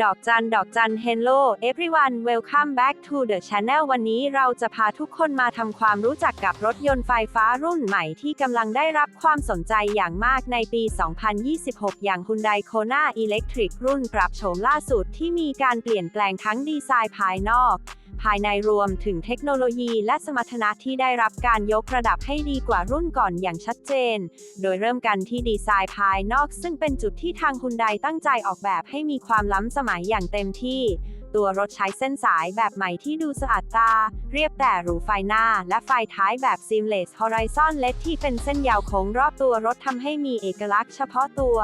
ดอกจัน ดอกจัน Hello everyone welcome back to the channel วันนี้เราจะพาทุกคนมาทำความรู้จักกับรถยนต์ไฟฟ้ารุ่นใหม่ที่กำลังได้รับความสนใจอย่างมากในปี 2026 อย่าง Hyundai Kona Electric รุ่นปรับโฉมล่าสุดที่มีการเปลี่ยนแปลงทั้งดีไซน์ภายนอก ภายในรวมถึงเทคโนโลยีและสมรรถนะที่ได้รับการยกระดับให้ดีกว่ารุ่นก่อนอย่างชัดเจน โดยเริ่มกันที่ดีไซน์ภายนอก ซึ่งเป็นจุดที่ทางฮุนไดตั้งใจออกแบบให้มีความล้ำสมัยอย่างเต็มที่ ตัวรถใช้เส้นสายแบบใหม่ที่ดูสะอาดตา เรียบแต่หรูไฟหน้า และไฟท้ายแบบ Seamless Horizon LED ที่เป็นเส้นยาวโค้งรอบตัวรถทำให้มีเอกลักษณ์เฉพาะตัว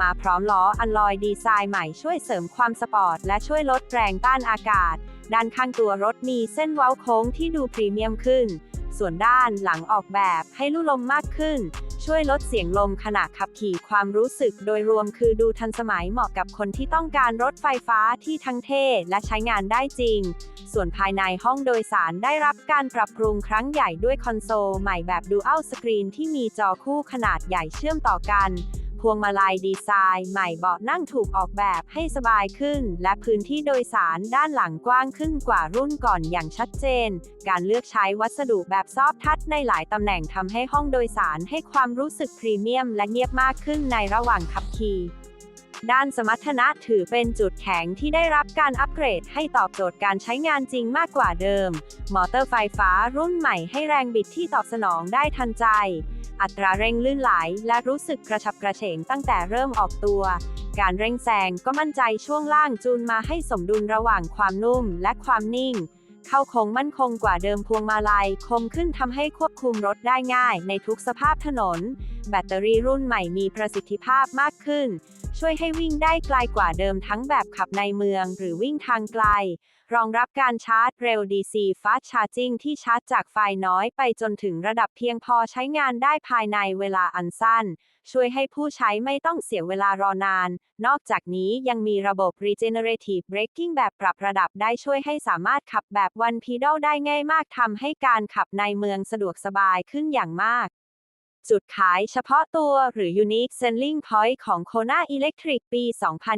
มาพร้อมล้ออันลอยดีไซน์ใหม่ช่วยเสริมความสปอร์ต และช่วยลดแรงต้านอากาศ ด้านข้างตัวรถมีเส้นเว้าโค้งที่ดูพรีเมียมขึ้น ส่วนด้านหลังออกแบบให้ลู่ลมมากขึ้น ช่วยลดเสียงลมขณะขับขี่ความรู้สึกโดยรวมคือดูทันสมัยเหมาะกับคนที่ต้องการรถไฟฟ้าที่ทั้งเท่และใช้งานได้จริง ส่วนภายในห้องโดยสารได้รับการปรับปรุงครั้งใหญ่ด้วยคอนโซลใหม่แบบดูอัลสกรีนที่มีจอคู่ขนาดใหญ่เชื่อมต่อกัน พวงมาลัยดีไซน์ใหม่เบาะนั่งถูกออกแบบให้สบายขึ้น และพื้นที่โดยสารด้านหลังกว้างขึ้นกว่ารุ่นก่อนอย่างชัดเจน การเลือกใช้วัสดุแบบซอฟทัชในหลายตำแหน่งทำให้ห้องโดยสารให้ความรู้สึกพรีเมียม และเงียบมากขึ้นในระหว่างขับขี่ด้านสมรรถนะถือเป็นจุดแข็งที่ได้รับการอัปเกรดให้ตอบโจทย์การใช้งานจริงมากกว่าเดิม มอเตอร์ไฟฟ้ารุ่นใหม่ให้แรงบิดที่ตอบสนองได้ทันใจ อัตราเร่งลื่นไหลและรู้สึกกระฉับกระเฉงตั้งแต่เริ่มออกตัว การเร่งแซงก็มั่นใจช่วงล่างจูนมาให้สมดุลระหว่างความนุ่มและความนิ่ง เข้าคงมั่นคงกว่าเดิมพวงมาลัยคมขึ้นทำให้ควบคุมรถได้ง่ายในทุกสภาพถนน แบตเตอรี่รุ่นใหม่มีประสิทธิภาพมากขึ้น ช่วยให้วิ่งได้ไกลกว่าเดิมทั้งแบบขับในเมือง หรือวิ่งทางไกล รองรับการชาร์จเร็ว DC Fast Charging ที่ชาร์จจากไฟน้อยไปจนถึงระดับเพียงพอใช้งานได้ภายในเวลาอันสั้น ช่วยให้ผู้ใช้ไม่ต้องเสียเวลารอนาน นอกจากนี้ยังมีระบบ Regenerative Braking แบบปรับระดับได้ช่วยให้สามารถขับแบบ One Pedal ได้ง่ายมากทำให้การขับในเมืองสะดวกสบายขึ้นอย่างมาก จุดขายเฉพาะตัวหรือ Unique Selling Point ของ Kona Electric ปี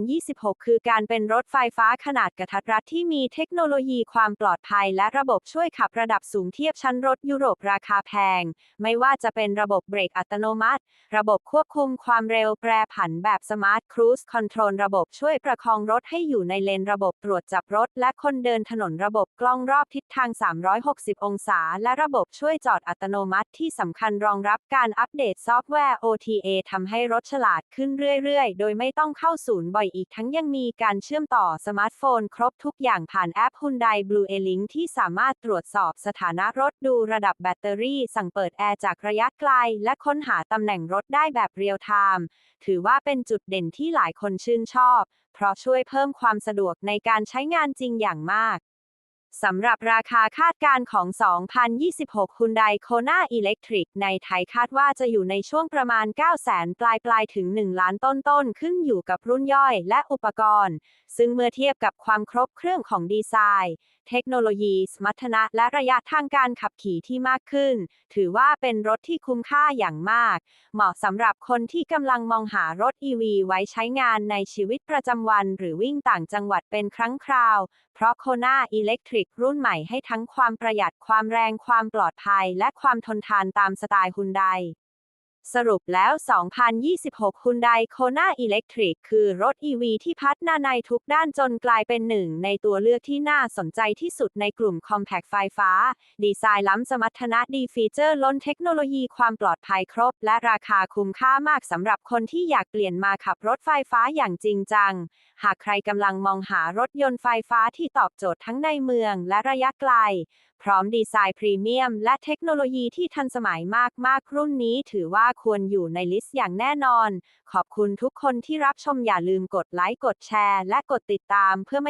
2026 คือการเป็นรถไฟฟ้าขนาดกระทัดรัดที่มีเทคโนโลยีความปลอดภัย และระบบช่วยขับระดับสูงเทียบชั้นรถยุโรปราคาแพง ไม่ว่าจะเป็นระบบเบรกอัตโนมัติ ระบบควบคุมความเร็วแปรผันแบบ Smart Cruise Control ระบบช่วยประคองรถให้อยู่ในเลนระบบตรวจจับรถ และคนเดินถนนระบบกล้องรอบทิศทาง 360 องศา และระบบช่วยจอดอัตโนมัติที่สำคัญรองรับการอัปเดตซอฟต์แวร์ OTA ทำให้รถฉลาดขึ้นเรื่อยๆ โดยไม่ต้องเข้าศูนย์บ่อยอีกทั้งยังมีการเชื่อมต่อสมาร์ทโฟน ครบทุกอย่างผ่านแอป Hyundai Blue A Link ที่สามารถตรวจสอบสถานะรถดูระดับแบตเตอรี่ สั่งเปิดแอร์จากระยะไกล และค้นหาตำแหน่งรถได้แบบเรียลไทม์ถือว่าเป็นจุดเด่นที่หลายคนชื่นชอบ เพราะช่วยเพิ่มความสะดวกในการใช้งานจริงอย่างมาก สำหรับราคาคาดการณ์ของ 2026 Hyundai Kona Electric ในไทยคาดว่าจะอยู่ในช่วงประมาณ 900,000ปลายปลายๆถึง 1 ล้านต้นต้นๆขึ้นอยู่กับรุ่นย่อยและอุปกรณ์ ซึ่งเมื่อเทียบกับความครบเครื่องของดีไซน์ เทคโนโลยี สมรรถนะและระยะทางการขับขี่ที่มากขึ้น ถือว่าเป็นรถที่คุ้มค่าอย่างมาก เหมาะสำหรับคนที่กำลังมองหารถ EV ไว้ใช้งานในชีวิตประจำวัน หรือวิ่งต่างจังหวัดเป็นครั้งคราว เพราะ Kona Electric รุ่นใหม่ให้ทั้งความประหยัดความแรงความปลอดภัย และความทนทานตามสไตล์ฮุนได สรุปแล้ว 2026 Hyundai Kona Electric คือรถ EV ที่พัฒนาในทุกด้านจนกลายเป็นหนึ่ง ในตัวเลือกที่น่าสนใจที่สุดในกลุ่ม Compact ไฟฟ้า ดีไซน์ล้ำสมรรถนะดีฟีเจอร์ล้นเทคโนโลยีความปลอดภัยครบ และราคาคุ้มค่ามากสำหรับคนที่อยากเปลี่ยนมาขับรถไฟฟ้าอย่างจริงจัง หากใครกำลังมองหารถยนต์ไฟฟ้าที่ตอบโจทย์ทั้งในเมืองและระยะไกล พร้อมดีไซน์พรีเมียม และเทคโนโลยีที่ทันสมัยมาก ๆ รุ่นนี้ถือว่าควรอยู่ในลิสต์อย่างแน่นอน ขอบคุณทุกคนที่รับชมอย่าลืมกดไลค์ กดแชร์ และกดติดตามเพื่อไม่